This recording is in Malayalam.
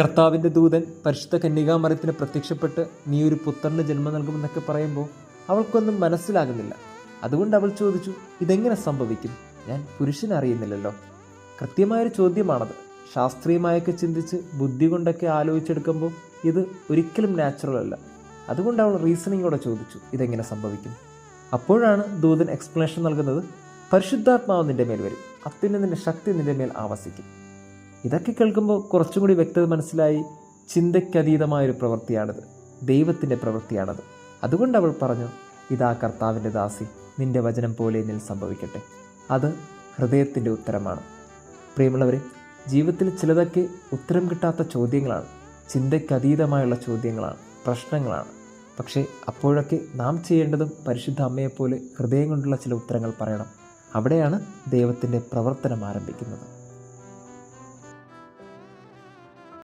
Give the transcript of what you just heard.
കർത്താവിന്റെ ദൂതൻ പരിശുദ്ധ കന്യകാമരത്തിന് പ്രത്യക്ഷപ്പെട്ട് നീ ഒരു പുത്രന് ജന്മം നൽകുമെന്നൊക്കെ പറയുമ്പോൾ അവൾക്കൊന്നും മനസ്സിലാകുന്നില്ല. അതുകൊണ്ട് അവൾ ചോദിച്ചു ഇതെങ്ങനെ സംഭവിക്കും? ഞാൻ പുരുഷനെ അറിയുന്നില്ലല്ലോ. കൃത്യമായൊരു ചോദ്യമാണത്. ശാസ്ത്രീയമായൊക്കെ ചിന്തിച്ച് ബുദ്ധി കൊണ്ടൊക്കെ ആലോചിച്ചെടുക്കുമ്പോൾ ഇത് ഒരിക്കലും നാച്ചുറൽ അല്ല. അതുകൊണ്ട് അവൾ റീസണിങ്ങോടെ ചോദിച്ചു ഇതെങ്ങനെ സംഭവിക്കും? അപ്പോഴാണ് ദൂതൻ എക്സ്പ്ലനേഷൻ നൽകുന്നത് പരിശുദ്ധാത്മാവ് നിന്റെ മേൽ വരും. അത്യുന്നതിന്റെ ശക്തി നിന്റെ മേൽ ആവസിക്കും. ഇതൊക്കെ കേൾക്കുമ്പോൾ കുറച്ചും കൂടി വ്യക്തത മനസ്സിലായി. ചിന്തയ്ക്കതീതമായൊരു പ്രവൃത്തിയാണിത്. ദൈവത്തിന്റെ പ്രവൃത്തിയാണത്. അതുകൊണ്ട് അവൾ പറഞ്ഞു ഇതാ കർത്താവിന്റെ ദാസി നിന്റെ വചനം പോലെ എന്നിൽ സംഭവിക്കട്ടെ. അത് ഹൃദയത്തിന്റെ ഉത്തരമാണ്. പ്രിയമുള്ളവരെ ജീവിതത്തിൽ ചിലതൊക്കെ ഉത്തരം കിട്ടാത്ത ചോദ്യങ്ങളാണ്. ചിന്തയ്ക്കതീതമായുള്ള ചോദ്യങ്ങളാണ് പ്രശ്നങ്ങളാണ്. പക്ഷേ അപ്പോഴൊക്കെ നാം ചെയ്യേണ്ടതും പരിശുദ്ധ അമ്മയെപ്പോലെ ഹൃദയം കൊണ്ടുള്ള ചില ഉത്തരങ്ങൾ പറയണം. അവിടെയാണ് ദൈവത്തിന്റെ പ്രവർത്തനം ആരംഭിക്കുന്നത്.